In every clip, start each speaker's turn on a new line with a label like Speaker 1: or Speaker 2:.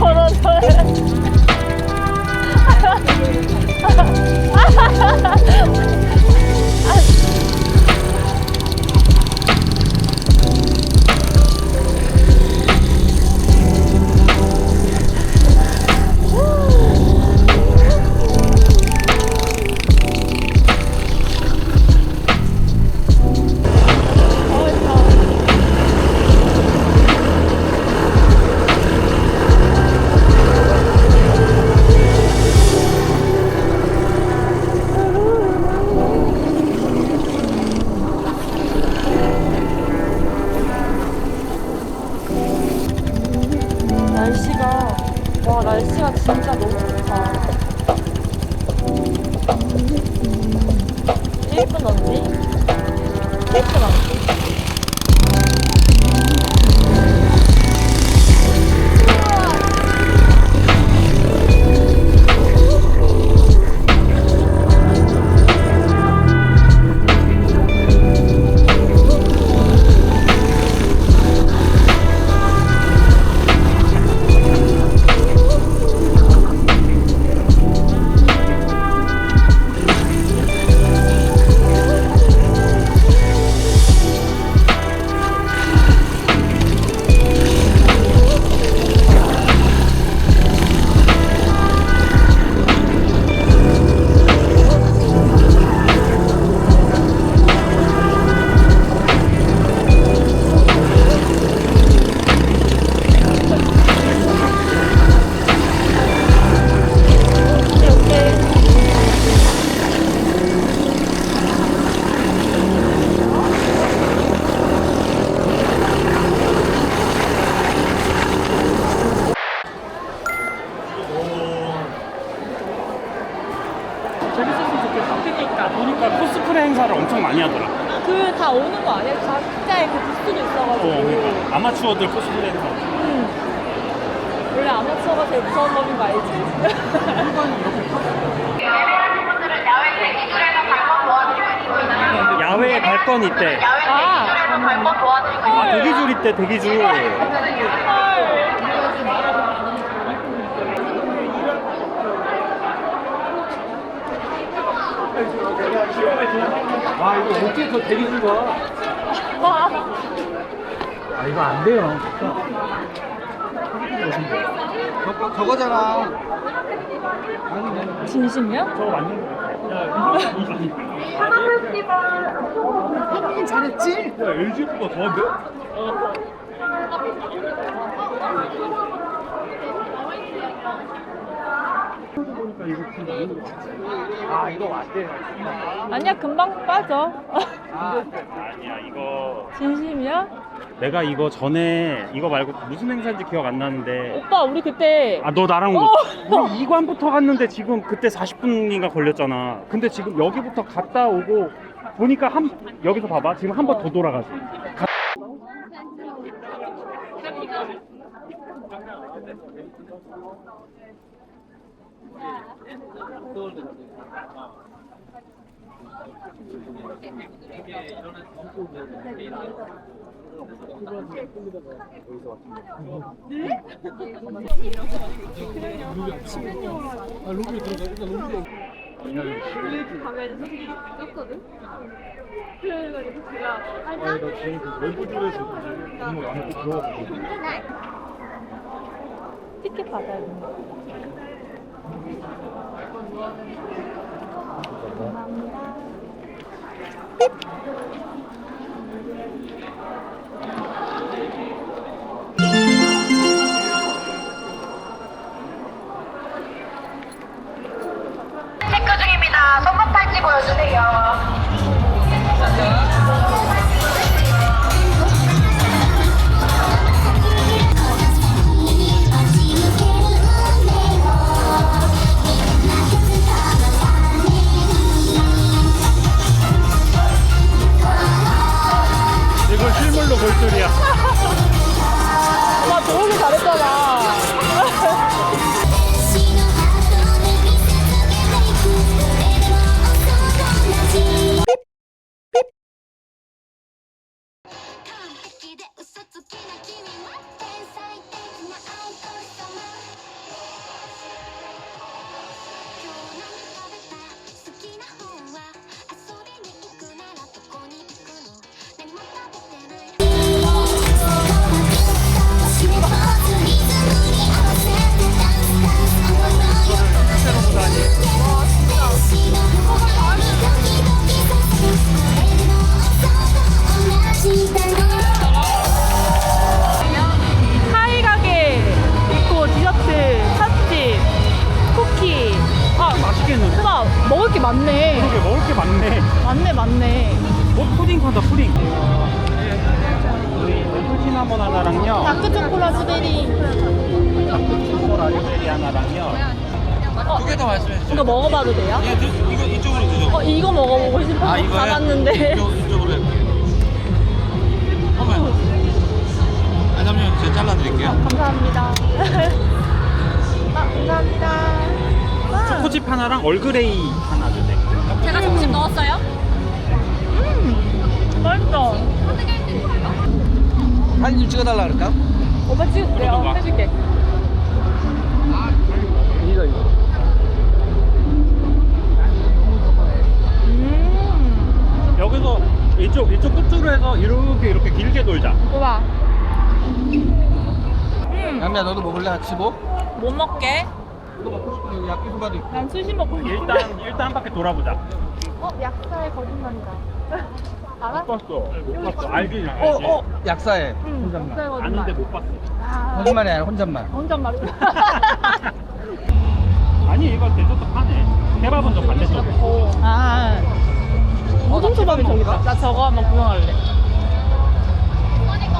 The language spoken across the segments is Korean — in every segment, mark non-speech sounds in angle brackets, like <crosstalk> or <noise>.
Speaker 1: 걸어서 <laughs> 날씨가 진짜 너무
Speaker 2: 좋다. 예쁜 언니? 예쁜 언니? 보니까 코스프레 행사를 엄청 많이 하더라.
Speaker 1: 그 다 오는 거 아니야? 각자의 그 부스도 있어가지고.
Speaker 2: 어, 그러니까. 아마추어들 코스프레 행사.
Speaker 1: 원래 아마추어가 제일 무서운 법인 거 알지?
Speaker 3: 분들은 <laughs> 야외 대기실에서 발권 도와드리고 있고요.
Speaker 2: 야외에 발권 있대.
Speaker 3: 야외
Speaker 1: 아.
Speaker 3: 대기실에서 발권 도와드리고 있고요.
Speaker 2: 아, 대기줄 있대, 대기줄.
Speaker 4: 아 이거 어떻게 저 대기줄 가? 아 이거 안 돼요. 저거 저거잖아.
Speaker 1: 진심이야?
Speaker 2: 저거 맞는
Speaker 4: 한번 잘했지?
Speaker 2: 야, LG보다 더한데?
Speaker 4: 아 이거 안 돼.
Speaker 1: 아니야, 금방 빠져.
Speaker 2: 아니야, 이거.
Speaker 1: 진심이야?
Speaker 2: 내가 이거 전에, 이거 말고 무슨 행사인지 기억 안 나는데.
Speaker 1: 오빠, 우리 그때.
Speaker 2: 아, 너 나랑
Speaker 1: 어.
Speaker 2: 우리 이관부터 갔는데 지금 그때 40분인가 걸렸잖아. 근데 지금 여기부터 갔다 오고 보니까 한 여기서 봐봐. 지금 한 번 더 돌아가지. 가-
Speaker 1: 티켓 받아야 돼.
Speaker 3: 체크
Speaker 1: 많네.
Speaker 2: 그러게 먹을 게 많네.
Speaker 1: 많네, 많네.
Speaker 2: 어, 푸딩 판다, 푸딩. 우리 풀시나몬 하나랑요.
Speaker 1: 다크 초콜릿 스베리.
Speaker 2: 초코 라즈베리 하나랑요.
Speaker 5: 개더 말씀해 주세요.
Speaker 1: 이거 먹어봐도 돼요?
Speaker 5: 예, 드, 이거 이쪽으로 드셔.
Speaker 1: 어 이거 먹어보고 싶어서
Speaker 5: 아, 이거요?
Speaker 1: 잡았는데
Speaker 5: 이쪽, 이쪽으로 할게요. 어머. 아, 잠시만요. 제가 잘라드릴게요.
Speaker 1: 감사합니다 <laughs> 아 감사합니다 아,
Speaker 2: 초코칩 하나랑 얼그레이 하나.
Speaker 1: 제가 점심 넣었어요? 음 맛있어
Speaker 4: 사진 좀 찍어달라 그럴까?
Speaker 1: 오빠 찍을게요
Speaker 2: 그러던가.
Speaker 1: 해줄게
Speaker 4: 이거 이거.
Speaker 1: 음
Speaker 2: 여기서 이쪽 이쪽 끝으로 해서 이렇게 이렇게 길게 돌자.
Speaker 1: 우와 음
Speaker 4: 양미야 너도 먹을래 같이 뭐?
Speaker 1: 못 먹게
Speaker 4: 이거 먹고. 여기 야끼소바도 있고.
Speaker 1: 난 수시 먹고 싶어
Speaker 2: 일단 일단 한 바퀴 돌아보자.
Speaker 1: 어 약사의 거짓말이다 <laughs> 알아?
Speaker 2: 못 봤어. 못 봤어. 알긴
Speaker 4: 어,
Speaker 2: 알지.
Speaker 4: 어, 약사해.
Speaker 1: 응
Speaker 4: 혼잣말.
Speaker 1: 약사의 거짓말
Speaker 2: 아는데 못 봤어.
Speaker 1: 아,
Speaker 4: 거짓말이 아니라 혼잣말.
Speaker 1: 혼잣말이야 <laughs>
Speaker 2: 아니 이거 대저도 파네. 케밥은 저 반대쪽.
Speaker 1: 아 모든 초밥이 저기 있다 나 저거 한번 구경할래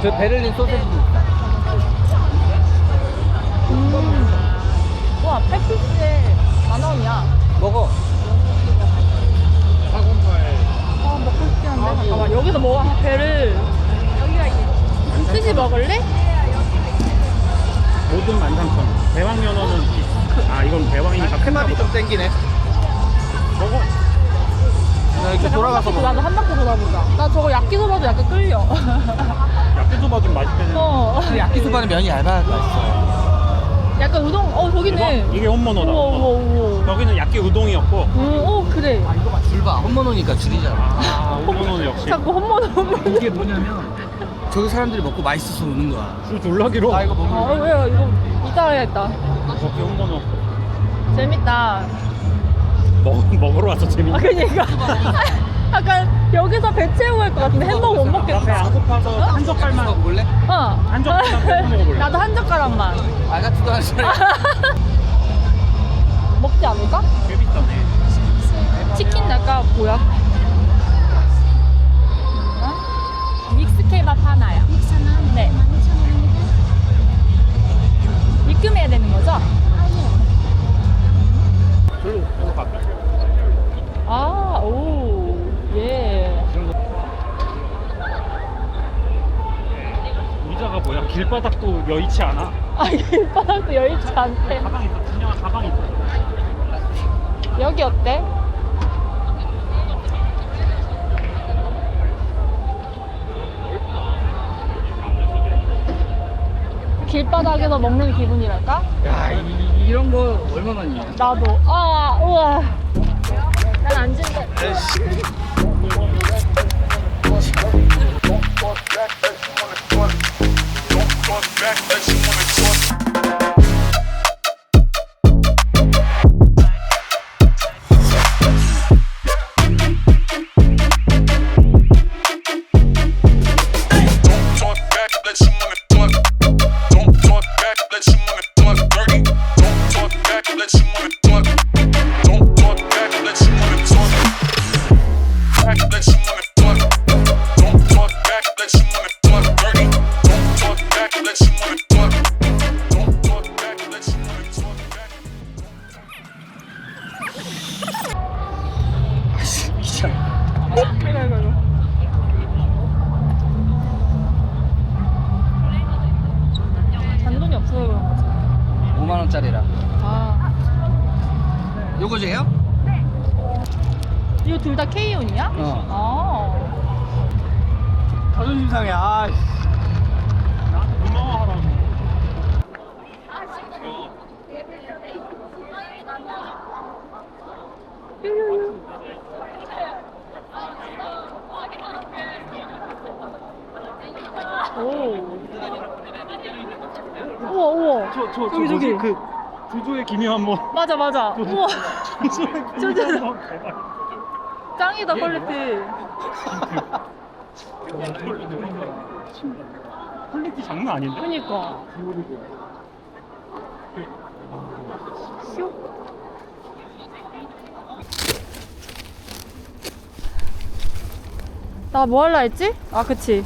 Speaker 4: 저 베를린 소세지도 있다. 먹어.
Speaker 1: 나도 한 바퀴 돌아보자 나 저거 야끼소바도 약간 끌려 <laughs>
Speaker 2: 야끼소바 좀 맛있겠네.
Speaker 1: 어
Speaker 4: 야끼소바는 면이 얇아야 맛있어.
Speaker 1: 약간 우동 어 저기네
Speaker 2: 이거 이게 홈모노다.
Speaker 1: 우와 우와 우와
Speaker 2: 저기는 야끼 우동이었고.
Speaker 1: 음, 오 그래
Speaker 4: 이거 봐, 줄 봐. 홈모노니까 줄이잖아.
Speaker 2: 아 홈모노는 역시.
Speaker 1: 자꾸 헛모노 헛모노
Speaker 4: 이게 뭐냐면 저기 사람들이 먹고 맛있어서 오는 거야.
Speaker 2: 술 졸라기로.
Speaker 4: 나 이거
Speaker 1: 아
Speaker 4: 먹으면
Speaker 1: 왜요 이거 이따 해야겠다
Speaker 2: 저기 홈모노.
Speaker 1: 재밌다
Speaker 2: 먹 먹으러 와서 재밌네.
Speaker 1: 아 그니까 약간 여기서 배 채우고 갈 것 같은데 햄버거 못
Speaker 2: 배안
Speaker 1: 먹겠다
Speaker 2: 고파서 한
Speaker 4: 이거
Speaker 2: 젓갈만
Speaker 4: 볼래?
Speaker 1: 어
Speaker 2: 한 젓가락 뺏어 먹어볼래?
Speaker 1: 나도 한 젓가락만
Speaker 4: 말 같지도 않은 소리. <laughs>
Speaker 1: 먹지 않을까?
Speaker 2: 꽤 비싸네.
Speaker 1: 치킨 날까 뭐야? 어? 믹스 케밥 하나요. 네. 입금해야 되는 거죠?
Speaker 2: 별로 별로 갈까?
Speaker 1: 아, 오, 예.
Speaker 2: 의자가 뭐야? 길바닥도 여의치 않아.
Speaker 1: 아, 길바닥도 여의치 않대.
Speaker 2: 가방 있어. 진영아 가방 있어.
Speaker 1: 여기 어때? 길바닥에서 먹는 기분이랄까?
Speaker 4: 야, 이, 이런 거 얼마만이야?
Speaker 1: 나도. 아, 우와. 난 앉은데.
Speaker 6: back that you wanna talk.
Speaker 1: 이거 둘 다 K온이야?
Speaker 4: 어.
Speaker 1: 아.
Speaker 4: 자존심 상해. 아.
Speaker 1: 오. 우와, 우와.
Speaker 2: 저, 저, 저
Speaker 1: 저기, 저기.
Speaker 2: 뭐지? 그 조조의 기묘한 뭐.
Speaker 1: 맞아, 맞아. 우와.
Speaker 2: 조조의
Speaker 1: 저-
Speaker 2: 기묘한 뭐. 대박.
Speaker 1: 짱이다, 퀄리티.
Speaker 2: 퀄리티 장난 아닌데?
Speaker 1: 그니까. 쇼. 나뭐 할라 했지? 아, 그치.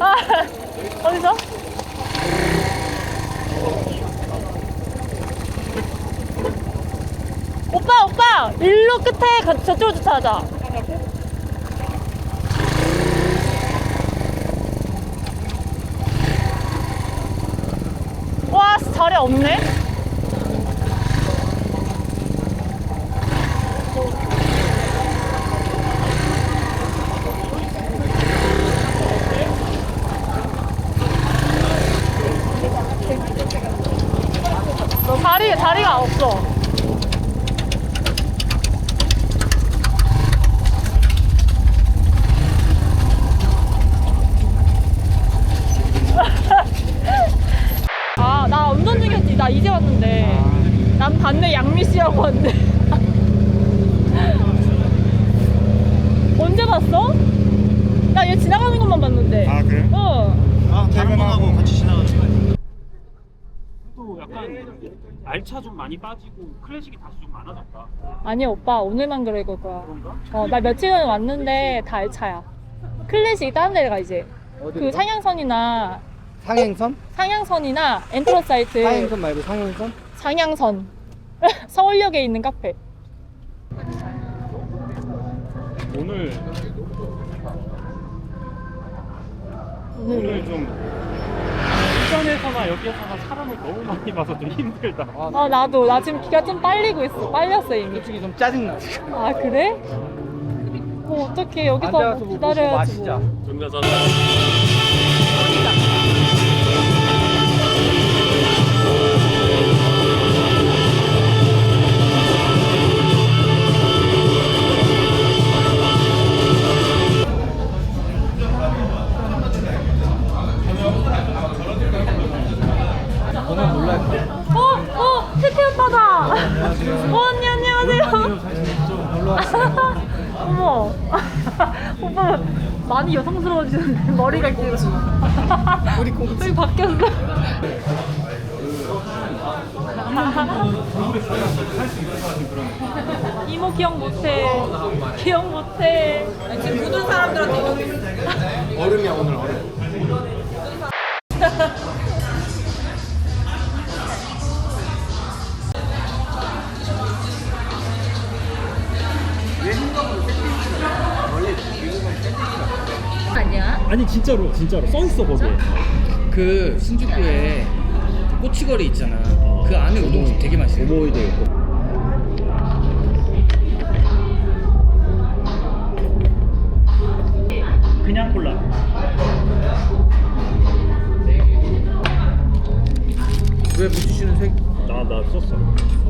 Speaker 1: 아 어디서? 오빠 오빠 일로 끝에 가- 저쪽으로 주차하자. 와 자리 없네. 자리 자리가 없어. <laughs> 아, 나 운전 중이었지. 나 이제 왔는데. 난 반대 양미 씨하고 왔는데. <laughs> 언제 봤어? 나 얘 지나가는 것만 봤는데.
Speaker 2: 아, 그래?
Speaker 1: 어.
Speaker 5: 아 다른 분하고 같이 지나가는 거야.
Speaker 2: 또 약간 알차 좀 많이 빠지고 클래식이 다시 좀 많아졌다.
Speaker 1: 아니, 오빠. 오늘만 그럴 거야.
Speaker 2: 그런가?
Speaker 1: 어, 나 며칠 전에 왔는데 다 알차야. 클래식이 다른 데를 가, 이제. 그 상향선이나,
Speaker 4: 상행선?
Speaker 1: 상향선이나 엔트로사이트.
Speaker 4: 상행선 말고 상행선?
Speaker 1: 상향선. <laughs> 서울역에 있는 카페.
Speaker 2: 오늘
Speaker 1: 오늘
Speaker 2: 좀 일산에서나 여기에서나 사람을 너무 많이 봐서 좀 힘들다.
Speaker 1: 아 나도 나 지금 기가 좀 빨리고 있어 빨렸어 이미
Speaker 4: 솔직히 좀 짜증나.
Speaker 1: 아 그래? 뭐 어떡해 여기서
Speaker 4: 앉아서
Speaker 1: 뭐
Speaker 4: 뭐
Speaker 1: 기다려야지
Speaker 4: 마시자.
Speaker 1: 뭐.
Speaker 2: 존나잖아.
Speaker 1: 어? 어? 태태 오빠다. 어 언니 안녕하세요. <laughs> 어머. <laughs> 오빠 많이 여성스러워지는데 머리가 길어 우리 공주. 여기 바뀌었어 <laughs> 이모 기억 못해. 기억 못해. 지금 모든 사람들한테
Speaker 4: 얼음이야 오늘 얼음.
Speaker 2: 아니 진짜로 진짜로 써 있어 거기에.
Speaker 4: 그 신주쿠에 그 꼬치거리 있잖아. 그 안에 우동집 되게 맛있어.
Speaker 2: 오모이도 있고. 그냥 콜라.
Speaker 4: 왜 물티슈는 색?
Speaker 2: 나 나 썼어.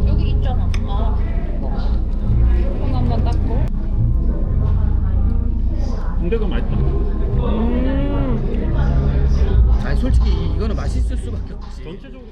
Speaker 1: 여기 있잖아 아손 한번 닦고
Speaker 2: 근데도 맛있다.
Speaker 1: 음
Speaker 4: 아니 솔직히 이거는 맛있을 수밖에 없지.
Speaker 2: 전체적으로.